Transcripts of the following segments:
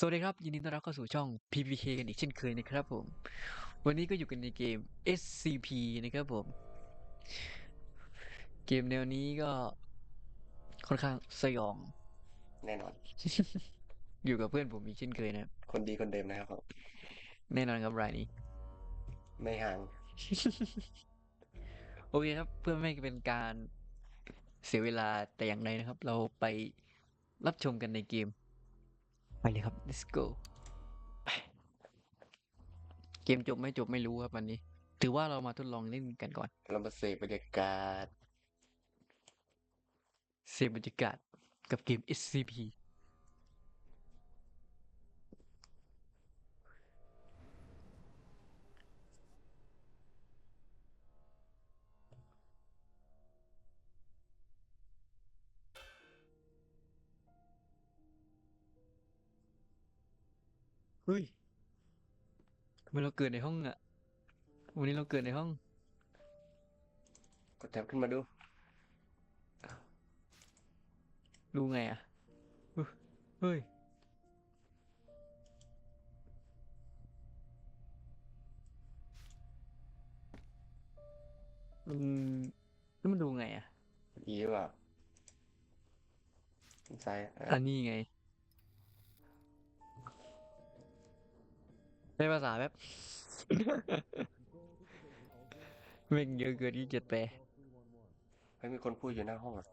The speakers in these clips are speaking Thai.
สวัสดีครับ ยินดีต้อนรับเข้าสู่ช่อง PPK กันอีกเช่นเคยนะครับผม วันนี้ก็อยู่กันในเกม SCP นะครับผม เกมแนวนี้ก็ค่อนข้างสยอง แน่นอน อยู่กับเพื่อนผมอีกเช่นเคยนะครับคนดีคนเดิมนะครับผมแน่นอนครับรายนี้ ไม่ห่าง โอเคครับ เพื่อไม่ให้เป็นการเสียเวลาแต่อย่างใดนะครับ เราไปรับชมกันในเกม ไปเลยครับ let's go ไปเกมจบไม่จบไม่รู้ครับวันนี้ ถือว่าเรามาทดลองเล่นกันก่อน เรามาเสพบรรยากาศเสพบรรยากาศกับเกม SCP เฮ้ยทำไมเราเกิดในห้องอะวันนี้เราเกิดในห้อง กดแท็บขึ้นมาดูดูไงอะเฮ้ยเฮ้ย อืมแล้วมันดูไงอะดีหรือเปล่าซ้ายอะ อันนี้ไง ได้ภาษาแบบแม่งเยอะเกินที่จะแปลเฮ้ยมีคนพูดอยู่หน้าห้องอะ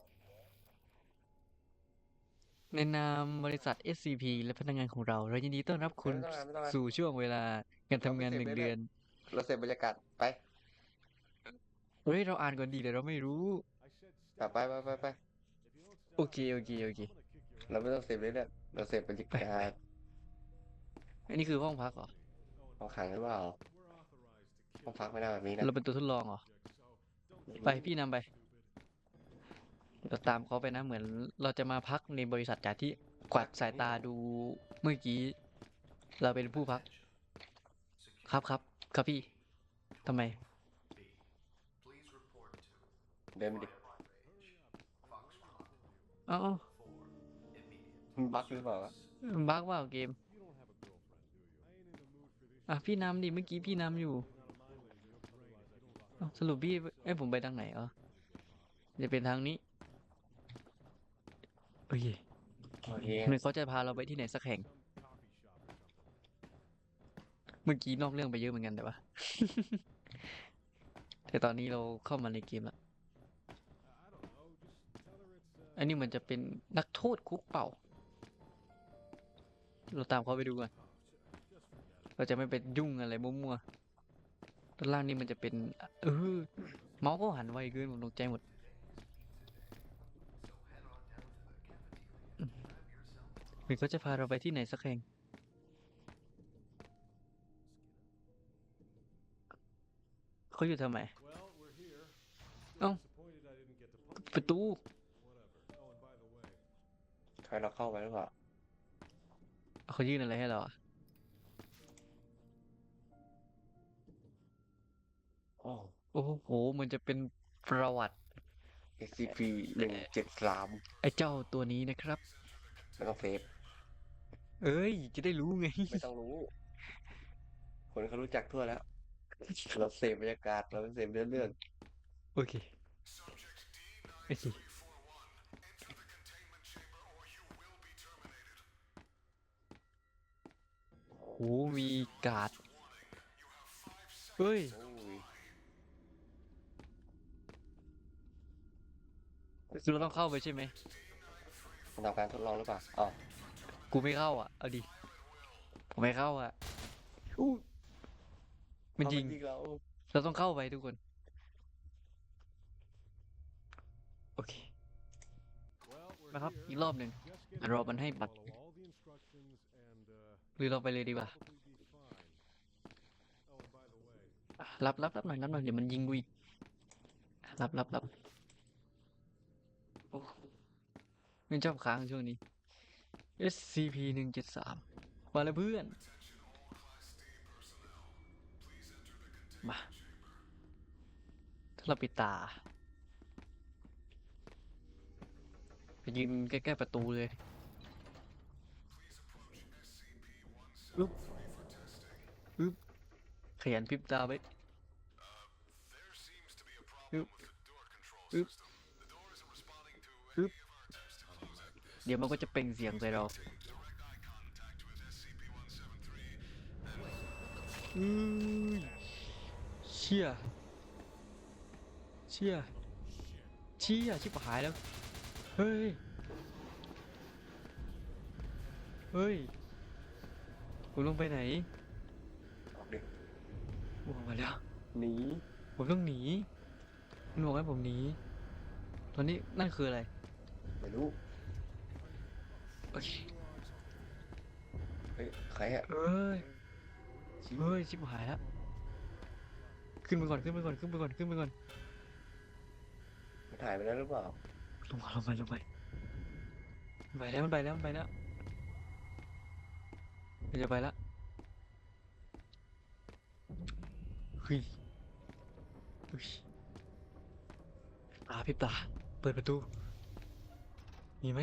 ในนามบริษัท SCP และพนักงานของเรา เรายินดีต้อนรับคุณไม่ต้องอ่านไม่ต้องอ่านสู่ช่วงเวลาการทำงานเราหไม่นึ่งเสพเดือน เราเสพบรรยากาศไปเฮ้ย เราอ่านก่อนดีเลยเราไม่รู้ กลับไปไปไปไปโอเค โอเค โอเค เราไม่ต้องเสพเลยเนี่ยเราเสพบรรยากาศอันนี้คือห้องพักเหรอ ห้องขังหรือเปล่าห้องพักไม่ได้แบบนี้นะเราเป็นตัวทดลองเหรอ ไปพี่นำไป เราตามเขาไปนะเหมือนเราจะมาพักในบริษัทจากที่กวาดสายตาดูเมื่อกี้ เราเป็นผู้พัก ครับครับครับพี่ทำไม เดินไปดิเอ้ามันบั๊กหรือเปล่าวะบักว่าเกม อะพี่นำดิเมื่อกี้พี่นำอยู่เอ้าสรุปพี่เอ้ยผมไปทางไหนอ๋อจะเป็นทางนี้โอเคโอเคเหมือนเขาจะพาเราไปที่ไหนสักแห่ง เมื่อกี้นอกเรื่องไปเยอะเหมือนกันแต่ว่า แต่ตอนนี้เราเข้ามาในเกมแล้วอันนี้เหมันจะเป็นนักโทษคุกเป่า เราตามเขาไปดูก่อน เราจะไม่ไปยุ่งอะไรมั่วๆด้านล่างนี่มันจะเป็น เออ เมาส์ก็หันไวเกินผมตกใจหมดหรือเขาจะพาเราไปที่ไหนสักแห่งเขาอยู่ทำไม เอ้าประตู ใครเราเข้าไปหรือเปล่าเขายื่นอะไรให้เราอะ โอ้โอ้โห มันจะเป็นประวัติ SCP หนึ่งเจ็ดสามไอ้เจ้าตัวนี้นะครับ แล้วก็เซฟเอ้ย จะได้รู้ไง ไม่ต้องรู้ คนเขารู้จักทั่วแล้ว เราเสพบรรยากาศเราไม่เสพเรื่องเรื่องโอเคโอเคโหมีการ์ดเฮ้ย โอ้ย คือ เราต้องเข้าไปใช่ไหมมันทำการทดลองหรือเปล่าอ๋อกูไม่เข้าอะ เอาดิผมไม่เข้าอะอู้มันยิงเอาเรา เราต้องเข้าไปทุกคน โอเค นะครับ อีกรอบหนึ่งรอมันให้บัตรหรือเราไปเลยดีกว่าอะรับรับรับหน่อยรับหน่อยเดี๋ยวมันยิงกูอีกรับรับรับโอ้ ไม่ชอบค้างช่วงนี้ SCP หนึ่งเจ็ดสามมาแล้วเพื่อน มาถ้าเราปิดตา ไปยืนใกล้ๆประตูเลยอึ๊บอึ๊บขยันพิบตาไว้อึ๊บอึ๊บอึ๊บ เดี๋ยวมันก็จะเปล่งเสียงใส่เราอือเชี่ยเชี่ยเชี่ยชิบหายแล้ว เฮ้ย เฮ้ยผมลงไปไหนออกดิผมออกมาแล้ว หนี ผมต้องหนีมันบอกให้ผมหนี ตอนนี้นั่นคืออะไร ไม่รู้ โอเคเฮ้ยใครอะเอ้ยชี้เฮ้ยชิบหายแล้วขึ้นไปก่อนขึ้นไปก่อนขึ้นไปก่อนขึ้นไปก่อนมันถ่ายไปแล้วหรือเปล่าลงมาลงไปลงไปมันไปแล้วมันไปแล้วมันไปแล้วมันจะไปแล้วเฮ้ยเฮ้ยตาพริบตา เปิดประตู มีไหม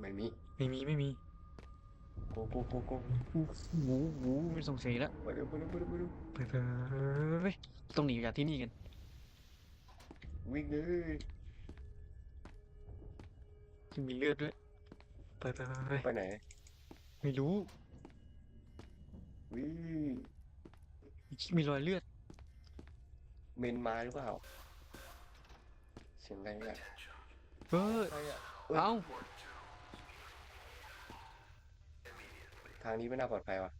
ไม่มีไม่มีไม่มีโกโกโกโกหูหูหูไม่ส่งเสียงอีกแล้วไปเร็วไปเร็วไปเร็วไปเร็วไปไปไปไปต้องหนีจากที่นี่กันวิ่งเลยจะมีเลือดด้วยไปไปไปไปไปไหน ไม่รู้วิ่งมีรอยเลือด เมนมาหรือเปล่า เสียงอะไรอะเฮ้ยใครอะเอ้า ทางนี้ไม่น่าปลอดภัยว่ะ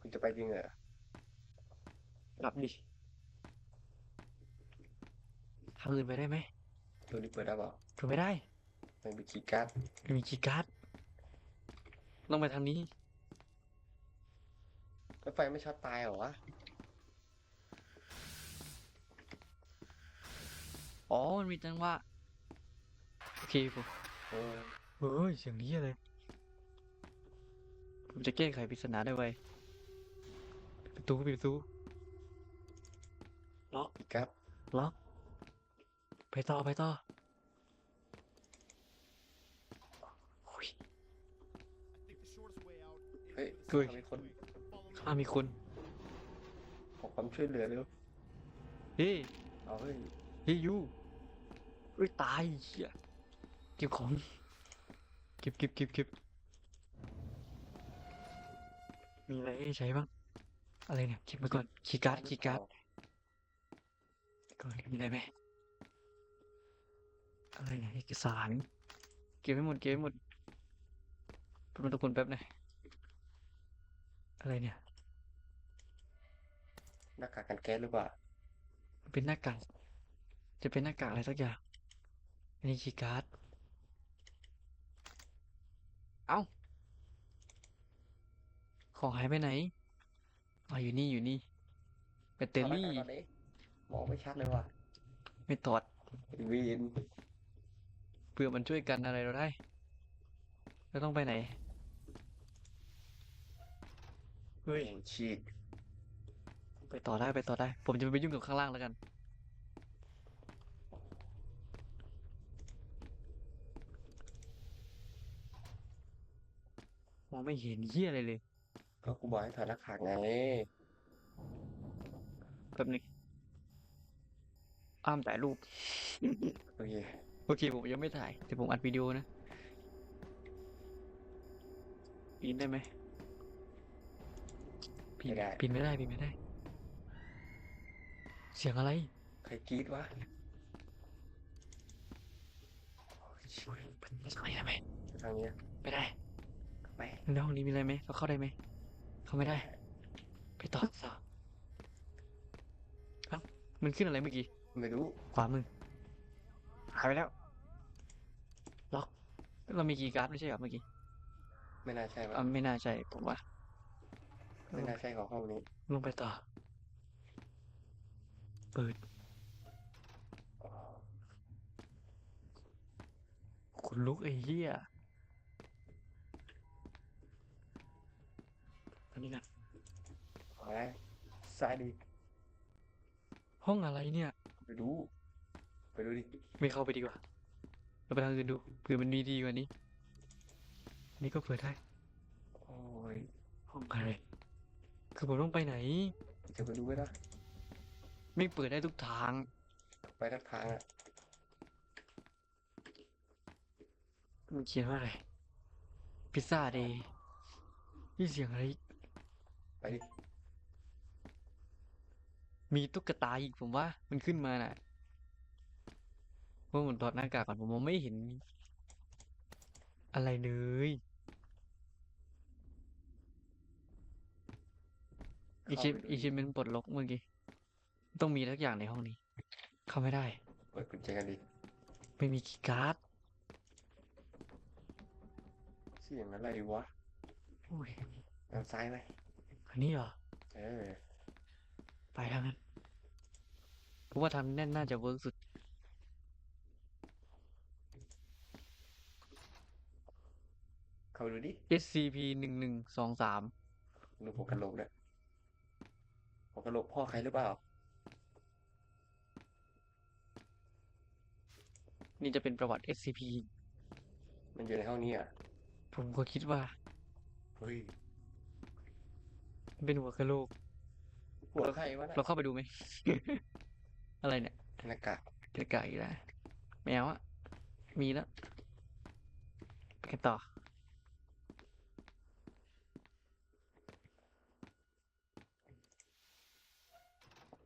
คุณจะไปจริงเหรอกลับดิทางอื่นไปได้ไหมตัวนี้เปิดได้เปล่าเปิดไม่ได้ไม่มีคีย์การ์ดไม่มีคีย์การ์ดต้องไปทางนี้แล้วไฟไม่ช็อตตายเหรอวะ อ๋อ มันมีจังหวะ โอเคผมเออเฮ้ยเสียงนี้อะไร ผมจะแก้ไขปริศนาได้ไวปิดประตูปิดประตูล็อกคีย์การ์ดล็อกไปต่อไปต่อโอ้ยเฮ้ยเฮ้ยทำให้คนข้างมีคนขอความช่วยเหลือเร็วเฮ้ยเอาเฮ้ยเฮ้ยยูเฮ้ยตายเหี้ยเก็บของเก็บเก็บเก็บเก็บ มีอะไรให้ใช้บ้าง อะไรเนี่ยเก็บไปก่อนคีย์การ์ดคีย์การ์ดก่อนมีอะไรไหมอะไรเนี่ยเอกสาร เก็บให้หมดเก็บให้หมดเป็นมาทุกคนแป๊บหนะอะไรเนี่ย หน้ากากกันแก๊สหรือเปล่ามันเป็นหน้ากาก จะเป็นหน้ากากอะไรสักอย่างอันนี้คีย์การ์ด เอ้า ของหายไปไหนอ๋ออยู่นี่อยู่นี่แบตเตอรี่ถอดหน้ากากก่อนดิมองไม่ชัดเลยว่ะไม่ตอดไอ้วีนเพื่อมันช่วยกันอะไรเราได้เราต้องไปไหนเฮ้ยโอ้ฉีกไปต่อได้ไปต่อได้ ผมจะไปยุ่งกับข้างล่างแล้วกัน มองไม่เห็นเหี้ยอะไรเลย ก็กูบอกให้ถอดหน้ากากไงแป๊บนึงอ้ามถ่ายรูป โอเคโอเคผมยังไม่ถ่ายแต่ผมอัดวิดีโอนะปีนได้ไหมปีนไม่ได้ปีนไม่ได้ปีนไม่ได้ เสียงอะไร ใครกรีดวะเป็นอะไรได้ไหมทางเนี้ยไม่ได้ ไปในห้องนี้มีอะไรไหมเราเข้าได้ไหม เข้าไม่ได้ ไปต่อต่อเอ้ามันขึ้นอะไรเมื่อกี้ ไม่รู้ขวามือหายไปแล้ว ล็อก เรามีคีย์การ์ดไม่ใช่เหรอเมื่อกี้ไม่น่าใช่วะอ่าไม่น่าใช่ผมว่า ไม่น่าใช่ของห้องนี้ลงไปต่อ เปิดขนลุกไอ้เหี้ย นนี้นะขอได้ซ้ายดีห้องอะไรเนี่ย ไปดู ไปดูดิไม่เข้าไปดีกว่า เราไปทางอื่นดูเผื่อมันมีดีกว่านี้ นี่ก็เปิดได้ห้องอะไร คือผมต้องไปไหน จะไปดูไม่ได้ไม่เปิดได้ทุกทาง ไปทักทางอะมันเขียนว่าอะไร พิซซ่าเดย์นี่เสียงอะไร ไปดิ มีตุ๊กตาอีกผมว่า มันขึ้นมาน่ะเพราะผมถอดหน้ากากก่อนผมมองไม่เห็น อะไรเลยอีชิปอีชิปเป็นปลดล็อกเมื่อกี้ ต้องมีทักอย่างในห้องนี้ เข้าไม่ได้ เปิดกุญแจกันดิ ไม่มีคีย์การ์ดเสียงอะไรวะโอ้ยทางซ้ายไหม อันนี้เหรอ เออ ไปทางนั้นผมว่าทางนี้น่าจะเวิร์กสุด เข้าไปดูดิ SCP หนึ่งหนึ่งสองสามดูหัวกะโหลกด้วยหัวกะโหลกพ่อใครหรือเปล่า นี่จะเป็นประวัติ SCP มันอยู่ในห้องนี้อะ ผมก็คิดว่า เฮ้ยมัน เป็นหัวกะโหลกหัวใครวะน่ะเราเข้าไปดูไหม อะไรเนี่ยหน้ากากเกิดไก่แล้วแมวอะมีแล้วไปกันต่อ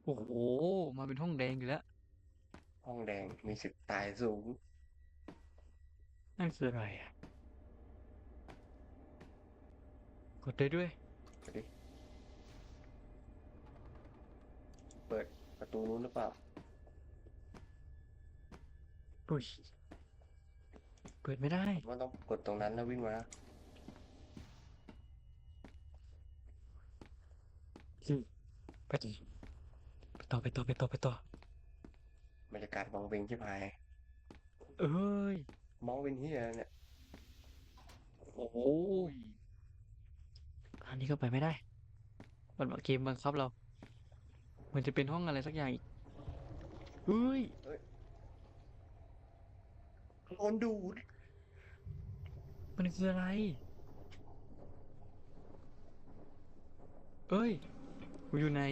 โอ้โห มาเป็นห้องแดงอยู่แล้ว ห้องแดงมีสิทธิ์ตายสูง นั่นคืออะไรอะกดได้ด้วย ไปดิ เปิดประตูนู้นหรือเปล่าอุ้ยเปิดไม่ได้ผมว่าต้องกดตรงนั้นแล้ววิ่งมาไปดิไปต่อไปต่อไปต่อไปต่อบรรยากาศมองเวงชิบหายเอ้ย มองเวงเฮียเนี่ย โอ้โหอันนี้ก็ไปไม่ได้ มันเกมบังคับเรา มันจะเป็นห้องอะไรสักอย่างอีกเฮ้ยโดนดูดมันคืออะไร เอ้ยผมอยู่ไหน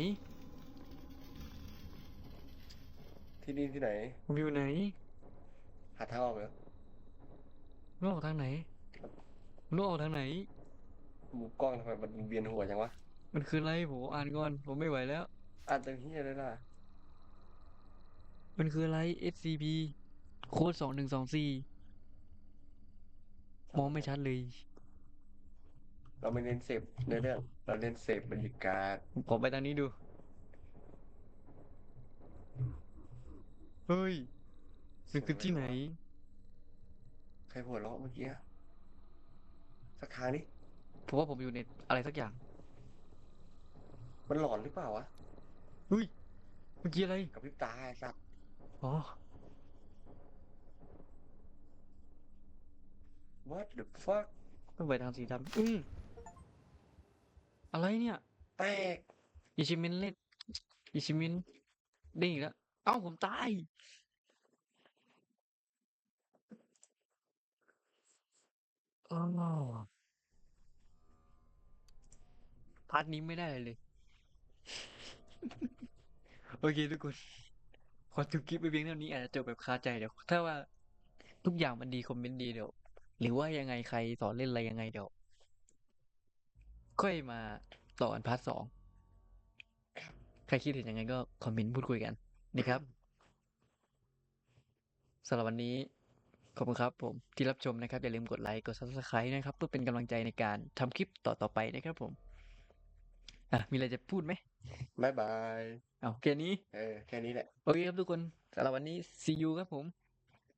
ที่นี่ที่ไหนผมอยู่ไหน หาทางออกเหรอลูกออกทางไหนลูกออกทางไหน มุมกล้องทำไมมันเวียนหัวจังวะ มันคืออะไรผมอ่านก่อน ผมไม่ไหวแล้ว อ่านเต็มเฮียเลยล่ะ มันคืออะไร SCP โค้ดสองหนึ่งสองสี่มองไม่ชัดเลย เราไม่เน้นเสพเนื้อเรื่อง เราเน้นเสพบรรยากาศ ผมขอไปทางนี้ดู เฮ้ยมันคือที่ไหน ใครหัวเราะเมื่อกี้อะสักทางนี้ผมว่าผมอยู่ในอะไรสักอย่าง มันหลอนหรือเปล่าวะ เฮ้ยเมื่อกี้อะไรกับพริบตาไอ้สัตว์อ๋อ what the fuck ต้องไปทางสีดำอืมอะไรเนี่ยแตกอิชิมินเล่นอิชิมินเด้งอีกแล้วเอ้าผมตายอ้าวพาร์ทนี้ไม่ได้เลย โอเคทุกคนขอจบคลิปไปเพียงเท่านี้อาจจะจบแบบคาใจเดี๋ยวถ้าว่าทุกอย่างมันดีคอมเมนต์ดีเดี๋ยว หรือว่ายังไงใครสอนเล่นอะไรยังไงเดี๋ยว ค่อยมาต่อกันพาร์ทสองใครคิดเห็นยังไงก็คอมเมนต์พูดคุยกันนะครับสำหรับวันนี้ขอบคุณครับผมที่รับชมนะครับ อย่าลืมกดไลค์กด subscribe นะครับเพื่อเป็นกำลังใจในการทำคลิปต่อๆไปนะครับผม อะ มีอะไรจะพูดไหม บ๊ายบายเอาแค่นี้ เออ แค่นี้แหละ โอเคครับทุกคนสำหรับวันนี้ see you ครับผม